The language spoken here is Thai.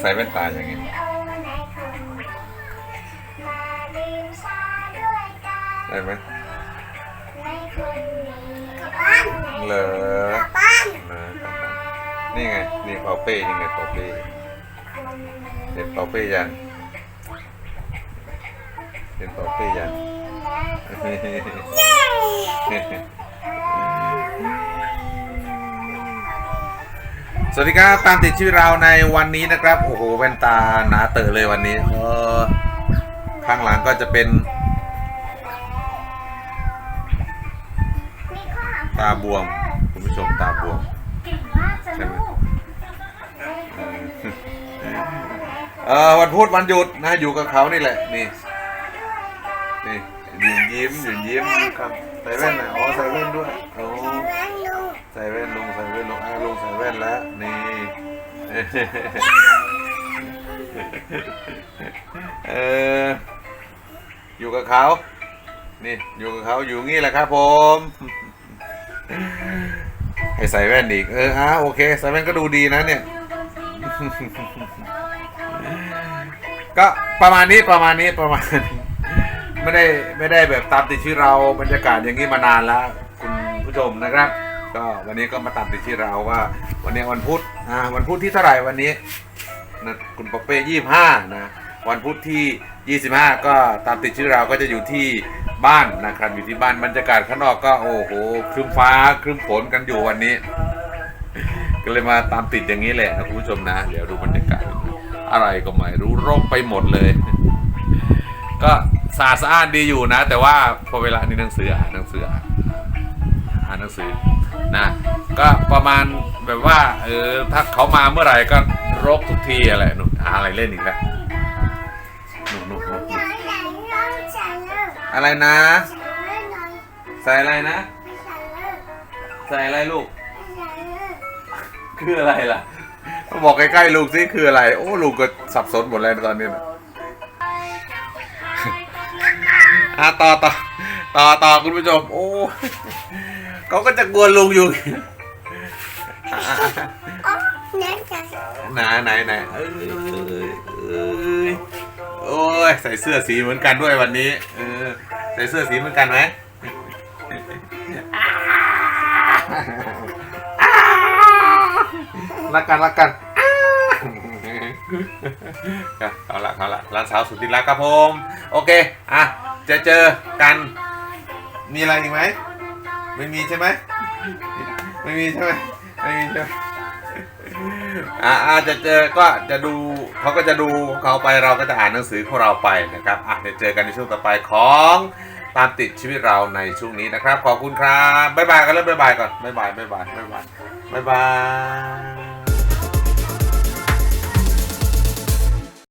ใส่แว่นตาอย่างงี้ได้ไหมเหรอเหรอนี่ไง นี่เปาเป้ยังไงเปาเป้เห็นเปาเป้ยังเห็นเปาเป้ยัง สวัสดีครับตามติดชีวิตเราในวันนี้นะครับ โอ้โหแว่นตาหนาเตอเลยวันนี้ เออ ข้างหลังก็จะเป็น ตาบวม คุณผู้ชมตาบวมใช่ไหมเออวันพุธวันหยุดนะอยู่กับเขานี่แหละนี่นี่ยืนยิ้มยิ้มครับใส่แว่นนะอ๋อใส่แว่นด้วย ว่นแล้วนี่ เออ อยู่กับเขา นี่ อยู่กับเขาอยู่งี้แหละครับผม ให้ใส่แว่นอีก เอออะโอเค ใส่แว่นก็ดูดีนะเนี่ย ก็ประมาณนี้ประมาณนี้ประมาณนี้ไม่ได้ไม่ได้แบบตามติดชื่อเราบรรยากาศอย่างนี้มานานแล้ว คุณผู้ชมนะครับ ก็วันนี้ก็มาตามติดชื่เราว่า วันนี้วันพุธอ่าวันพุธที่เท่าไหร่วันนี้นะคุณปอเป้ยี่ห้านะวันพุธที่ 25 ก็ตามติดชื่อเราก็จะอยู่ที่บ้านนะครับอยู่ที่บ้านบรรยากาศข้างนอกก็โอ้โหครึ้มฟ้าครึ้มฝนกันอยู่วันนี้ ก็เลยมาตามติดอย่างนี้แหละนะคุณผู้ชมนะ เดี๋ยวดูบรรยากาศอะไรก็ไม่รู้รกไปหมดเลย ก็สะอาดสะอานดีอยู่นะ แต่ว่าพอเวลานี้หนังสืออ่านหนังสืออ่าน อ่านหนังสือนะก็ประมาณแบบว่าเออถ้าเขามาเมื่อไหร่ก็รกทุกทีอะไรหนูหาอะไรเล่นอีกแล้วหนูหนูหนูหนูอะไรนะ ใส่อะไรนะ ใส่อะไรลูก คืออะไรล่ะมาบอกใกล้ๆลุงสิคืออะไร โอ้ลุงก็สับสนหมดเลยตอนนี้นะอะต่อต่อต่อต่อคุณผู้ชม โอ้ เขาก็จะกวนลุงอยู่อะไหนไหนไหนเอ้ยเอ้ยโอ้ยใส่เสื้อสีเหมือนกันด้วยวันนี้ เออ ใส่เสื้อสีเหมือนกันไหมรักกันรักกันเอาละเอาละร้านสาวสุดที่รักครับผม โอเค อะ จะเจอกัน มีอะไรอีกไหม ไม่มีใช่ไหมไม่มีใช่ไหมไม่มีใช่ไหมอะอาจะเจอก็จะดูเขาก็จะดูเขาไปเราก็จะอ่านหนังสือของเราไปนะครับอะเดี๋ยวเจอกันในช่วงต่อไปของตามติดชีวิตเราในช่วงนี้นะครับ ขอบคุณครับบ๊ายบายกันแล้วบ๊ายบายก่อนบ๊ายบายบ๊ายบายบ๊ายบายบ๊ายบาย